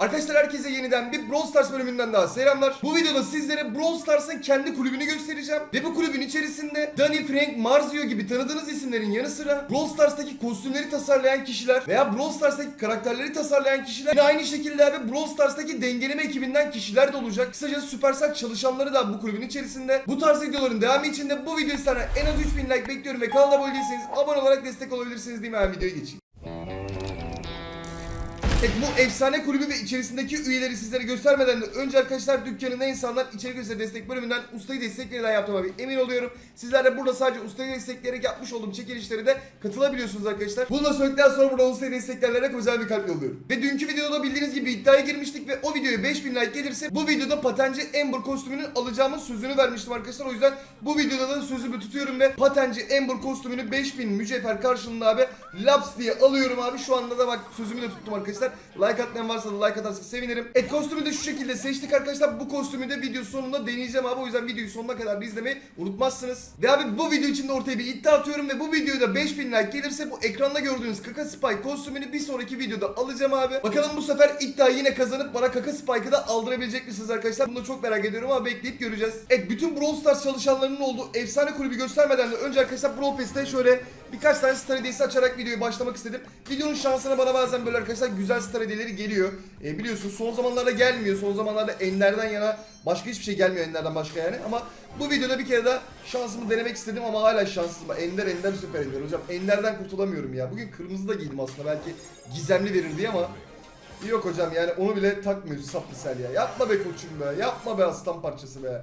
Arkadaşlar herkese yeniden bir Brawl Stars bölümünden daha selamlar. Bu videoda sizlere Brawl Stars'ın kendi kulübünü göstereceğim. Ve bu kulübün içerisinde Danny, Frank, Marzio gibi tanıdığınız isimlerin yanı sıra Brawl Stars'taki kostümleri tasarlayan kişiler veya Brawl Stars'taki karakterleri tasarlayan kişiler yine aynı şekilde abi Brawl Stars'taki dengeleme ekibinden kişiler de olacak. Kısacası Supercell çalışanları da bu kulübün içerisinde. Bu tarz videoların devamı için de bu videoyu sana en az 3000 like bekliyorum ve kanala abone değilseniz abone olarak destek olabilirsiniz mi? Hemen videoya geçeyim. Evet bu efsane kulübü ve içerisindeki üyeleri sizlere göstermeden de önce arkadaşlar dükkanında insanlar içerik gösteri destek bölümünden ustayı desteklerinden yaptığıma bir emin oluyorum. Sizler de burada sadece ustayı destekleyerek yapmış olduğum çekilişlere de katılabiliyorsunuz arkadaşlar. Bunu da söyledikten sonra burada ustayı destekleyenlere özel bir kalp yolluyorum. Ve dünkü videoda bildiğiniz gibi iddiaya girmiştik ve o videoya 5000 like gelirse bu videoda patenci Amber kostümünün alacağımın sözünü vermiştim arkadaşlar. O yüzden bu videoda da sözümü tutuyorum ve patenci Amber kostümünü 5000 mücevher karşılığında abi laps diye alıyorum abi. Şu anda da bak sözümü de tuttum arkadaşlar. Like atmayan varsa da like atarsa sevinirim. Et kostümü de şu şekilde seçtik arkadaşlar. Bu kostümü de video sonunda deneyeceğim abi. O yüzden videoyu sonuna kadar izlemeyi unutmazsınız. Ve abi bu video için de ortaya bir iddia atıyorum ve bu videoda 5000 like gelirse bu ekranda gördüğünüz Kaka Spike kostümünü bir sonraki videoda alacağım abi. Bakalım bu sefer iddiayı yine kazanıp bana Kaka Spike'ı da aldırabilecek misiniz arkadaşlar? Bunu da çok merak ediyorum ama bekleyip göreceğiz. Evet bütün Brawl Stars çalışanlarının olduğu efsane kulübü göstermeden de önce arkadaşlar Brawl Pass'te şöyle birkaç tane star açarak videoyu başlamak istedim. Videonun şansına bana bazen böyle arkadaşlar güzel star geliyor. E, biliyorsun son zamanlarda gelmiyor. Son zamanlarda enlerden yana başka hiçbir şey gelmiyor enlerden başka yani. Ama bu videoda bir kere daha şansımı denemek istedim ama hala şanssızım. Ender ender süper ender hocam. Enlerden kurtulamıyorum ya. Bugün kırmızı da giydim aslında belki gizemli verir diye ama Yok hocam yani onu bile takmıyoruz saplı ya. Yapma be koçum be. Yapma be aslan parçası be.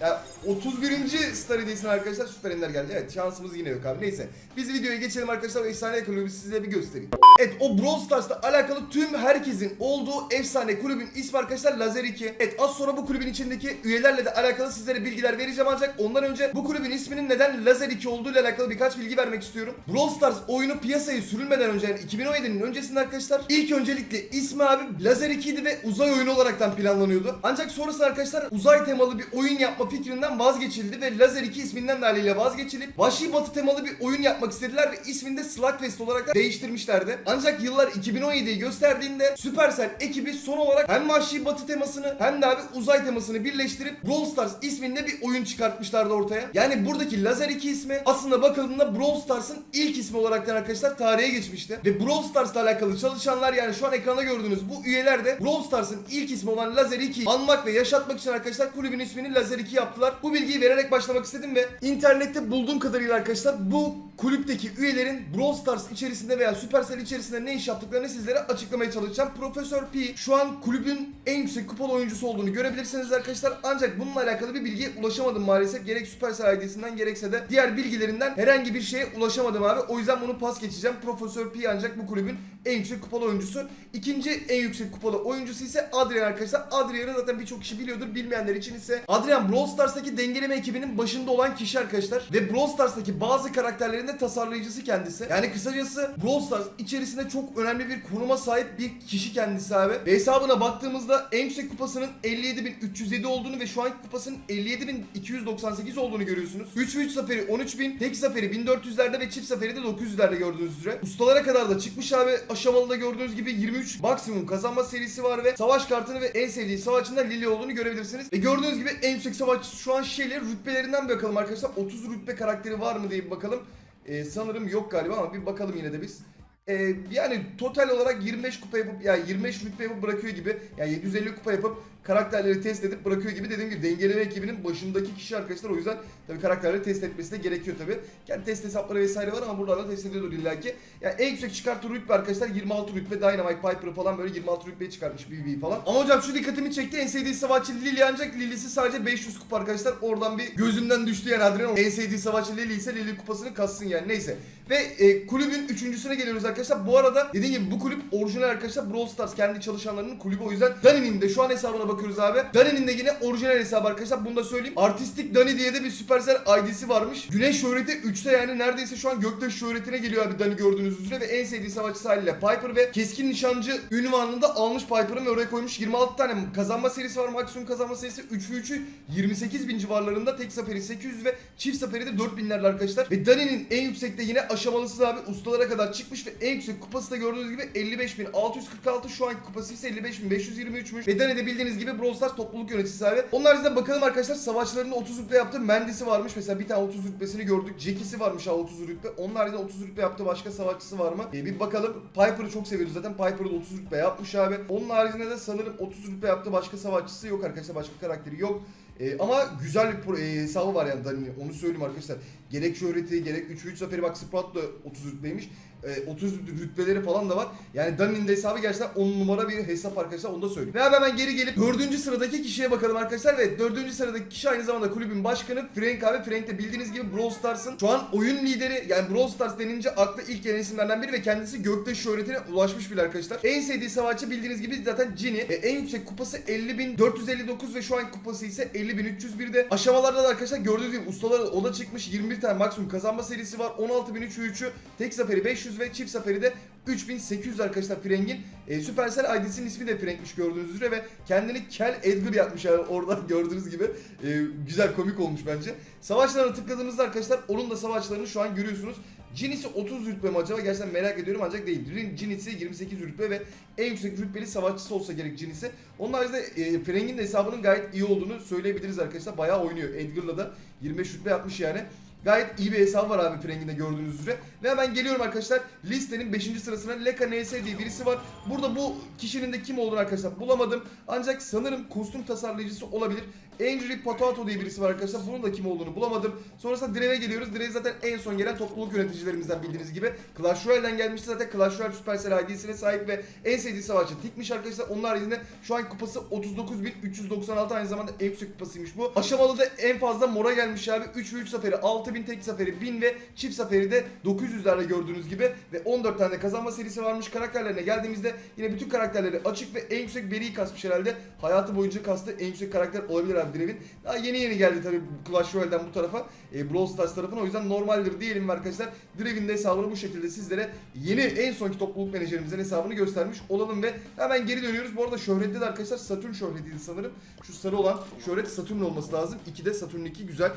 Ya 31. Star hediyesine arkadaşlar süper ender geldi. Evet şansımız yine yok abi. Neyse. Biz videoya geçelim arkadaşlar. Efsane kulübü size bir göstereyim. Evet o Brawl Stars'la alakalı tüm herkesin olduğu efsane kulübün ismi arkadaşlar Lazer 2. Evet az sonra bu kulübün içindeki üyelerle de alakalı sizlere bilgiler vereceğim ancak ondan önce bu kulübün isminin neden Lazer 2 olduğu ile alakalı birkaç bilgi vermek istiyorum. Brawl Stars oyunu piyasaya sürülmeden önce yani 2017'nin öncesinde arkadaşlar ilk öncelikle ismi abi Lazer 2 idi ve uzay oyunu olaraktan planlanıyordu. Ancak sonrasında arkadaşlar uzay temalı bir oyun yapma fikrinden vazgeçildi ve Lazer 2 isminden de haliyle vazgeçilip Vahşi Batı temalı bir oyun yapmak istediler ve ismini de Slugfest olarak da değiştirmişlerdi. Ancak yıllar 2017'yi gösterdiğinde Supercell ekibi son olarak hem Vahşi Batı temasını hem de abi uzay temasını birleştirip Brawl Stars isminde bir oyun çıkartmışlardı ortaya. Yani buradaki Lazer 2 ismi aslında bakıldığında Brawl Stars'ın ilk ismi olaraktan arkadaşlar tarihe geçmişti. Ve Brawl Stars'la alakalı çalışanlar yani şu an ekranda gördüğünüz bu üyeler de Brawl Stars'ın ilk ismi olan Lazer 2'yi anmak ve yaşatmak için arkadaşlar kulübün ismini Lazer 2 yaptılar. Bu bilgiyi vererek başlamak istedim ve internette bulduğum kadarıyla arkadaşlar bu kulüpteki üyelerin Brawl Stars içerisinde veya Supercell içerisinde ne iş yaptıklarını sizlere açıklamaya çalışacağım. Profesör P şu an kulübün en yüksek kupalı oyuncusu olduğunu görebilirsiniz arkadaşlar. Ancak bununla alakalı bir bilgiye ulaşamadım maalesef. Gerek Supercell ID'sinden gerekse de diğer bilgilerinden herhangi bir şeye ulaşamadım abi. O yüzden bunu pas geçeceğim. Profesör P ancak bu kulübün en yüksek kupalı oyuncusu. İkinci en yüksek kupalı oyuncusu ise Adrian arkadaşlar. Adrian'ı zaten birçok kişi biliyordur. Bilmeyenler için ise Adrian Brawl Stars'taki dengeleme ekibinin başında olan kişi arkadaşlar. Ve Brawl Stars'taki bazı karakterlerin de tasarlayıcısı kendisi. Yani kısacası Brawl Stars içerisinde çok önemli bir konuma sahip bir kişi kendisi abi. Ve hesabına baktığımızda en yüksek kupasının 57.307 olduğunu ve şu anki kupasının 57.298 olduğunu görüyorsunuz. 3 ve 3 zaferi 13.000, tek zaferi 1400'lerde ve çift zaferi de 900'lerde gördüğünüz üzere. Ustalara kadar da çıkmış abi aşamalı da gördüğünüz gibi 23 maksimum kazanma serisi var ve savaş kartını ve en sevdiği savaşçında Lily olduğunu görebilirsiniz. Ve gördüğünüz gibi en yüksek savaşçı şu an şeyleri rütbelerinden bir bakalım arkadaşlar. 30 rütbe karakteri var mı diye bir bakalım. Ee, sanırım yok galiba ama bir bakalım yine de biz. Ee, yani total olarak 25 kupa yapıp yani 25 rütbe yapıp bırakıyor gibi. Yani 750 kupa yapıp karakterleri test edip bırakıyor gibi dediğim gibi dengeleme ekibinin başındaki kişi arkadaşlar o yüzden tabii karakterleri test etmesi de gerekiyor tabii. Yani test hesapları vesaire var ama buralarda test ediyordur illa ki. Yani en yüksek çıkarttığı rütbe arkadaşlar 26 rütbe Dynamite Piper falan böyle 26 rütbeye çıkartmış BB falan. Ama hocam şu dikkatimi çekti en sevdiği savaşçı Lily ancak Lily'si sadece 500 kupa arkadaşlar. Oradan bir gözümden düştü yani Adrian. En sevdiği savaşçı Lily ise Lily kupasını kassın yani neyse. Ve e, kulübün üçüncüsüne geliyoruz arkadaşlar. Bu arada dediğim gibi bu kulüp orijinal arkadaşlar Brawl Stars kendi çalışanlarının kulübü o yüzden Dani'nin de şu an hesabına bakıyoruz abi. Dani'nin de yine orijinal hesabı arkadaşlar. Bunu da söyleyeyim. Artistik Dani diye de bir Supercell ID'si varmış. Güneş şöhreti 3'te yani neredeyse şu an göktaş şöhretine geliyor abi Dani gördüğünüz üzere. Ve en sevdiği savaşçısı haliyle Piper ve keskin nişancı ünvanını da almış Piper'ın ve oraya koymuş. 26 tane kazanma serisi var. Maksimum kazanma serisi 3 ve 3'ü 28 bin civarlarında. Tek seferi 800 ve çift seferi de 4000'lerle arkadaşlar. Ve Dani'nin en yüksekte yine aşamalısı abi ustalara kadar çıkmış ve en yüksek kupası da gördüğünüz gibi 55.646 şu anki kupası ise 55.523'müş. Ve Dani de bildiğiniz gibi Brawl Stars topluluk yöneticisi abi. Onun haricinde bakalım arkadaşlar savaşlarında 30 rütbe yaptı. Mendisi varmış mesela bir tane 30 rütbesini gördük. Jackie'si varmış ha 30 rütbe. Onun haricinde 30 rütbe yaptığı başka savaşçısı var mı? E, bir bakalım. Piper'ı çok seviyoruz zaten. Piper'ı da 30 rütbe yapmış abi. Onun haricinde de sanırım 30 rütbe yaptığı başka savaşçısı yok arkadaşlar. Başka karakteri yok. E, ama güzel bir pro- e, hesabı var yani Dani'nin. Onu söyleyeyim arkadaşlar. Gerek şöhreti, gerek 3 3 zaferi bak Sprat da 30 rütbeymiş. Ee, e, 30 rütbeleri falan da var. Yani Dami'nin de hesabı gerçekten 10 numara bir hesap arkadaşlar onu da söyleyeyim. Ve hemen geri gelip 4. sıradaki kişiye bakalım arkadaşlar. Ve 4. sıradaki kişi aynı zamanda kulübün başkanı Frank abi. Frank de bildiğiniz gibi Brawl Stars'ın şu an oyun lideri yani Brawl Stars denince akla ilk gelen isimlerden biri ve kendisi gökte şöhretine ulaşmış bile arkadaşlar. En sevdiği savaşçı bildiğiniz gibi zaten Jin'i. E, ee, en yüksek kupası 50.459 ve şu an kupası ise 50.301'de. Aşamalarda da arkadaşlar gördüğünüz gibi ustalar oda çıkmış 20 bir tane maksimum kazanma serisi var. 16.003'ü tek seferi 500 ve çift seferi de 3800 arkadaşlar Frenk'in. E, ee, Supercell ID'sinin ismi de Frenk'miş gördüğünüz üzere ve kendini Kel Edgar yapmış yani orada gördüğünüz gibi. E, güzel komik olmuş bence. Savaşlarına tıkladığımızda arkadaşlar onun da savaşlarını şu an görüyorsunuz. Cinis'i 30 rütbe mi acaba? Gerçekten merak ediyorum ancak değil. Cinis'i 28 rütbe ve en yüksek rütbeli savaşçısı olsa gerek Cinis'i. Onun haricinde e, Frenk'in de hesabının gayet iyi olduğunu söyleyebiliriz arkadaşlar. Bayağı oynuyor. Edgar'la da 25 rütbe yapmış yani. Gayet iyi bir hesabı var abi Frank'in de gördüğünüz üzere. Ve hemen geliyorum arkadaşlar. Listenin 5. sırasına Leka NS diye birisi var. Burada bu kişinin de kim olduğunu arkadaşlar bulamadım. Ancak sanırım kostüm tasarlayıcısı olabilir. Angry Potato diye birisi var arkadaşlar. Bunun da kim olduğunu bulamadım. Sonrasında Drev'e geliyoruz. Drev zaten en son gelen topluluk yöneticilerimizden bildiğiniz gibi. Clash Royale'den gelmişti zaten. Clash Royale Supercell ID'sine sahip ve en sevdiği savaşçı Tikmiş arkadaşlar. Onun haricinde şu an kupası 39.396 aynı zamanda en yüksek kupasıymış bu. Aşamalı da en fazla mora gelmiş abi. 3 ve 3 seferi 6000 tek seferi 1000 ve çift seferi de 900'lerle gördüğünüz gibi ve 14 tane kazanma serisi varmış. Karakterlerine geldiğimizde yine bütün karakterleri açık ve en yüksek veriyi kasmış herhalde. Hayatı boyunca kastığı en yüksek karakter olabilir abi Drev'in. Daha yeni yeni geldi tabii Clash Royale'den bu tarafa. E, Brawl Stars tarafına o yüzden normaldir diyelim arkadaşlar. Drev'in de hesabını bu şekilde sizlere yeni en sonki topluluk menajerimizin hesabını göstermiş olalım ve hemen geri dönüyoruz. Bu arada şöhretli de arkadaşlar Satürn şöhretiydi sanırım. Şu sarı olan şöhret Satürn olması lazım. 2'de Satürn 2 güzel.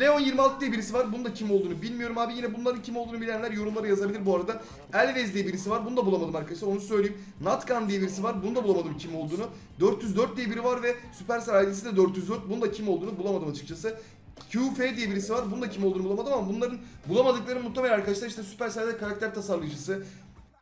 Leon 26 diye birisi var. Bunun da kim olduğunu bilmiyorum abi. Yine bunların kim olduğunu bilenler yorumlara yazabilir bu arada. Elvez diye birisi var. Bunu da bulamadım arkadaşlar. Onu söyleyeyim. Natkan diye birisi var. Bunu da bulamadım kim olduğunu. 404 diye biri var ve Supercell ID'si de 404. Bunun da kim olduğunu bulamadım açıkçası. QF diye birisi var. Bunun da kim olduğunu bulamadım ama bunların bulamadıkları muhtemelen arkadaşlar işte Supercell'de karakter tasarlayıcısı,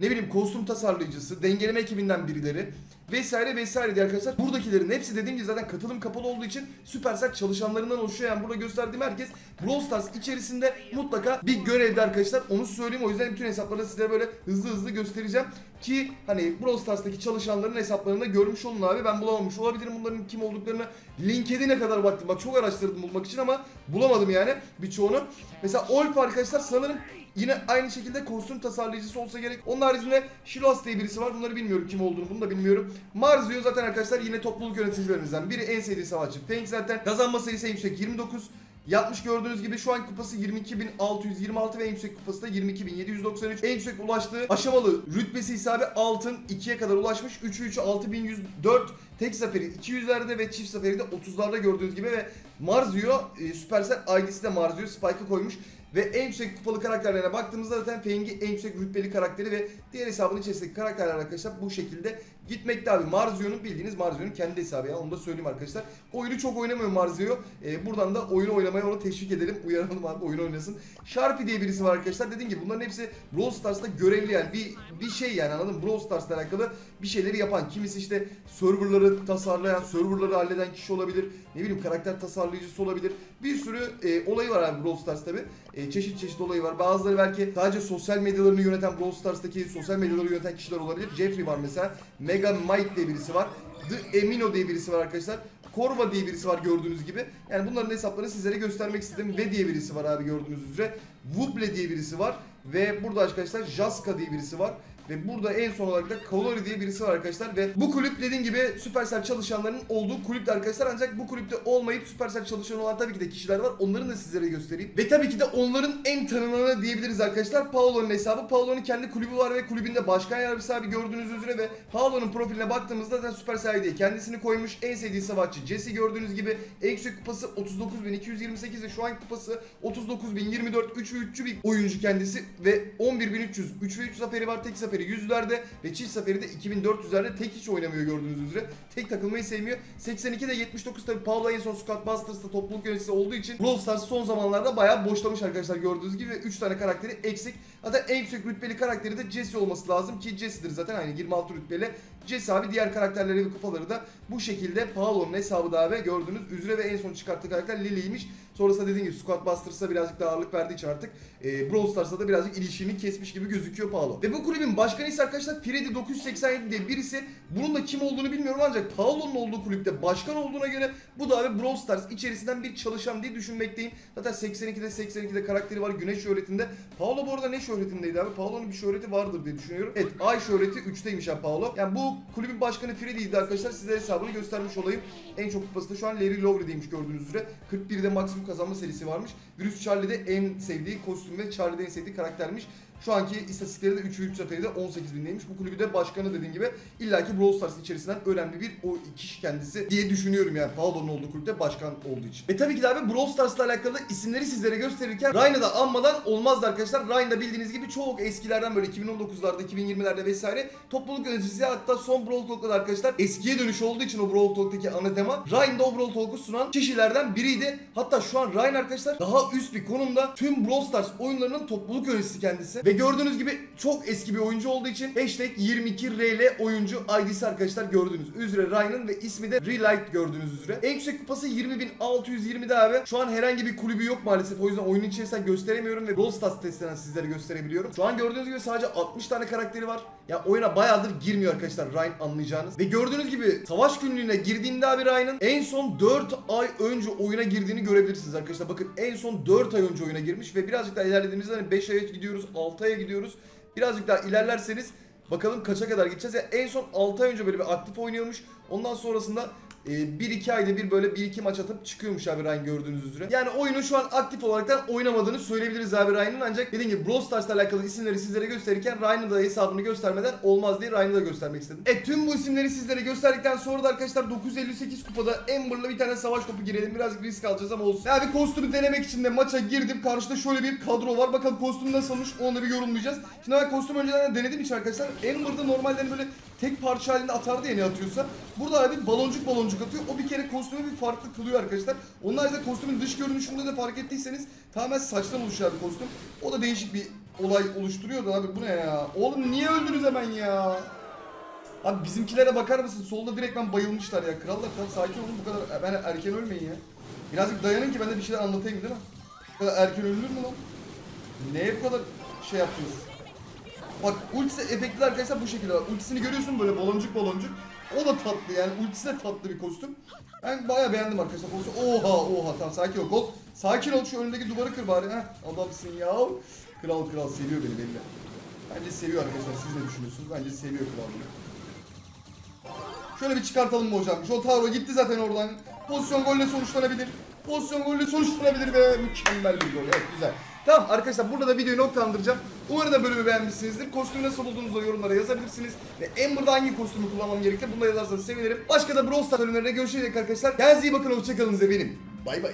ne bileyim kostüm tasarlayıcısı, dengeleme ekibinden birileri vesaire vesaire diye arkadaşlar. Buradakilerin hepsi dediğim gibi zaten katılım kapalı olduğu için Supercell çalışanlarından oluşuyor. Yani burada gösterdiğim herkes Brawl Stars içerisinde mutlaka bir görevde arkadaşlar. Onu söyleyeyim o yüzden bütün hesapları sizlere böyle hızlı hızlı göstereceğim. Ki hani Brawl Stars'taki çalışanların hesaplarını da görmüş olun abi. Ben bulamamış olabilirim bunların kim olduklarını. LinkedIn'e kadar baktım. Bak çok araştırdım bulmak için ama bulamadım yani birçoğunu. Mesela Olp arkadaşlar sanırım Yine aynı şekilde kostüm tasarlayıcısı olsa gerek. Onun haricinde Shilos diye birisi var. Bunları bilmiyorum kim olduğunu. Bunu da bilmiyorum. Marzio zaten arkadaşlar yine topluluk yöneticilerimizden biri. En sevdiği savaşçı. Feng zaten kazanma sayısı en yüksek 29. Yapmış gördüğünüz gibi şu an kupası 22.626 ve en yüksek kupası da 22.793. En yüksek ulaştığı aşamalı rütbesi abi altın 2'ye kadar ulaşmış. 3'ü 3'ü 6104. Tek seferi 200'lerde ve çift seferi de 30'larda gördüğünüz gibi ve Marzio e, Supercell ID'si de Marzio Spike'ı koymuş. Ve en yüksek kupalı karakterlerine baktığımızda zaten Feng'i en yüksek rütbeli karakteri ve diğer hesabın içerisindeki karakterler arkadaşlar bu şekilde gitmekte abi. Marzio'nun bildiğiniz Marzio'nun kendi hesabı ya onu da söyleyeyim arkadaşlar. Oyunu çok oynamıyor Marzio. Ee, buradan da oyunu oynamaya onu teşvik edelim. Uyaralım abi oyun oynasın. Sharpie diye birisi var arkadaşlar. Dediğim gibi bunların hepsi Brawl Stars'ta görevli yani bir bir şey yani anladın mı? Brawl Stars'la alakalı bir şeyleri yapan. Kimisi işte serverları tasarlayan, serverları halleden kişi olabilir. Ne bileyim karakter tasarlayıcısı olabilir. Bir sürü e, olayı var abi Brawl Stars tabi. E, çeşit çeşit olayı var. Bazıları belki sadece sosyal medyalarını yöneten Brawl Stars'taki sosyal medyaları yöneten kişiler olabilir. Jeffrey var mesela. Might diye birisi var. The Emino diye birisi var arkadaşlar. Korva diye birisi var gördüğünüz gibi. Yani bunların hesaplarını sizlere göstermek istedim. Ve diye birisi var abi gördüğünüz üzere. Wooble diye birisi var. Ve burada arkadaşlar Jaska diye birisi var. Ve burada en son olarak da Kaolari diye birisi var arkadaşlar. Ve bu kulüp dediğim gibi Supercell çalışanlarının olduğu kulüpte arkadaşlar. Ancak bu kulüpte olmayıp Supercell çalışan olan tabii ki de kişiler var. Onların da sizlere göstereyim. Ve tabii ki de onların en tanınanı diyebiliriz arkadaşlar. Paolo'nun hesabı. Paolo'nun kendi kulübü var ve kulübünde başkan yardımcısı abi gördüğünüz üzere ve Paolo'nun profiline baktığımızda zaten Supercell diye kendisini koymuş. En sevdiği savaşçı Jesse gördüğünüz gibi. En yüksek kupası 39.228 ve şu anki kupası 39.024. 3 ve 3'cü bir oyuncu kendisi ve 11.300. 3 ve 3 zaferi var. Tek zaferi 100'lerde ve çift zaferi de 2400'lerde. Tek hiç oynamıyor gördüğünüz üzere. Tek takılmayı sevmiyor. 82'de 79 tabi Paolo en son Scott Busters'ta topluluk yöneticisi olduğu için Brawl Stars son zamanlarda bayağı boşlamış arkadaşlar gördüğünüz gibi. 3 tane karakteri eksik. Zaten en yüksek rütbeli karakteri de Jesse olması lazım ki Jesse'dir zaten aynı 26 rütbeli. Jesse abi diğer karakterleri ve kupaları da bu şekilde Paolo'nun hesabı da abi gördüğünüz üzere ve en son çıkarttığı karakter Lily'ymiş. Sonrasında dediğim gibi Squad Busters'a birazcık daha ağırlık verdiği için artık e, Brawl Stars'a da birazcık ilişkini kesmiş gibi gözüküyor Paolo. Ve bu kulübün başkanı ise arkadaşlar Freddy 987 diye birisi. Bunun da kim olduğunu bilmiyorum ancak Paolo'nun olduğu kulüpte başkan olduğuna göre bu da abi Brawl Stars içerisinden bir çalışan diye düşünmekteyim. Zaten 82'de 82'de karakteri var güneş şöhretinde. Paolo bu arada ne şöhretindeydi abi? Paolo'nun bir şöhreti vardır diye düşünüyorum. Evet ay şöhreti 3'teymiş abi Paolo. Yani bu kulübün başkanı Freddy'ydi arkadaşlar. Size hesabını göstermiş olayım. En çok kupası da şu an Larry Lowry'deymiş gördüğünüz üzere. 41'de maksimum kazanma serisi varmış. Virüs Charlie'de en sevdiği kostüm ve Charlie'de en sevdiği karaktermiş. Şu anki istatistikleri de 3 ve 3 zaferi de 18 bindeymiş. Bu kulübü de başkanı dediğim gibi illaki Brawl Stars içerisinden önemli bir o kişi kendisi diye düşünüyorum yani. Paolo'nun olduğu kulüpte başkan olduğu için. Ve tabii ki de abi Brawl Stars'la alakalı isimleri sizlere gösterirken Ryan'ı da anmadan olmazdı arkadaşlar. Ryan da bildiğiniz gibi çok eskilerden böyle 2019'larda, 2020'lerde vesaire topluluk yöneticisi hatta son Brawl Talk'ta da arkadaşlar eskiye dönüş olduğu için o Brawl Talk'taki ana tema Ryan da o Brawl Talk'u sunan kişilerden biriydi. Hatta şu an Ryan arkadaşlar daha üst bir konumda tüm Brawl Stars oyunlarının topluluk yöneticisi kendisi. Ve gördüğünüz gibi çok eski bir oyuncu olduğu için hashtag 22RL oyuncu ID'si arkadaşlar gördüğünüz üzere Ryan'ın ve ismi de Relight gördüğünüz üzere. En yüksek kupası 20.620'de abi. Şu an herhangi bir kulübü yok maalesef. O yüzden oyunun içerisinden gösteremiyorum ve Brawl Stars sizlere gösterebiliyorum. Şu an gördüğünüz gibi sadece 60 tane karakteri var. Ya oyuna bayağıdır girmiyor arkadaşlar Ryan anlayacağınız. Ve gördüğünüz gibi savaş günlüğüne girdiğinde abi Ryan'ın en son 4 ay önce oyuna girdiğini görebilirsiniz arkadaşlar. Bakın en son 4 ay önce oyuna girmiş ve birazcık daha ilerlediğimizde hani 5 aya gidiyoruz, 6 aya gidiyoruz. Birazcık daha ilerlerseniz bakalım kaça kadar gideceğiz. Yani en son 6 ay önce böyle bir aktif oynuyormuş. Ondan sonrasında 1-2 ayda bir böyle 1-2 maç atıp çıkıyormuş abi Ryan gördüğünüz üzere. Yani oyunu şu an aktif olaraktan oynamadığını söyleyebiliriz abi Ryan'ın ancak dediğim gibi Brawl Stars'la alakalı isimleri sizlere gösterirken Ryan'ın da hesabını göstermeden olmaz diye Ryan'ı da göstermek istedim. Evet tüm bu isimleri sizlere gösterdikten sonra da arkadaşlar 958 kupada Amber'la bir tane savaş topu girelim. Birazcık risk alacağız ama olsun. Ya bir kostümü denemek için de maça girdim. Karşıda şöyle bir kadro var. Bakalım kostüm nasılmış bir yorumlayacağız. Şimdi ben kostüm önceden de denedim hiç arkadaşlar. Amber'da normalde hani böyle tek parça halinde atardı ya ne atıyorsa. Burada abi baloncuk baloncuk atıyor. O bir kere kostümü bir farklı kılıyor arkadaşlar. Onun haricinde kostümün dış görünüşünde de fark ettiyseniz tamamen saçtan oluşuyor abi kostüm. O da değişik bir olay oluşturuyor da abi bu ne ya? Oğlum niye öldünüz hemen ya? Abi bizimkilere bakar mısın? Solda direkt ben bayılmışlar ya. Krallar tamam sakin olun bu kadar ben erken ölmeyin ya. Birazcık dayanın ki ben de bir şeyler anlatayım değil mi? Bu kadar erken ölünür mü lan? Neye bu kadar şey yapıyoruz? Bak ultisi efektli arkadaşlar bu şekilde var. Ultisini görüyorsun böyle baloncuk baloncuk. O da tatlı yani ultisi de tatlı bir kostüm. Ben bayağı beğendim arkadaşlar kostüm. Oha oha tamam sakin ol. Kol. Sakin ol şu önündeki duvarı kır bari. Heh, adamsın ya. Kral kral seviyor beni belli. Bence seviyor arkadaşlar siz ne düşünüyorsunuz? Bence seviyor kral beni. Şöyle bir çıkartalım mı hocam? Jotaro gitti zaten oradan. Pozisyon golle sonuçlanabilir. Pozisyon golle sonuçlanabilir ve mükemmel bir gol. Evet güzel. Tamam arkadaşlar burada da videoyu noktalandıracağım. Umarım da bölümü beğenmişsinizdir. Kostümü nasıl bulduğunuzu yorumlara yazabilirsiniz. Ve Amber'da hangi kostümü kullanmam gerekli bunu da yazarsanız sevinirim. Başka da Brawl Stars bölümlerine görüşecek arkadaşlar. Kendinize iyi bakın hoşçakalın benim. Bay bay.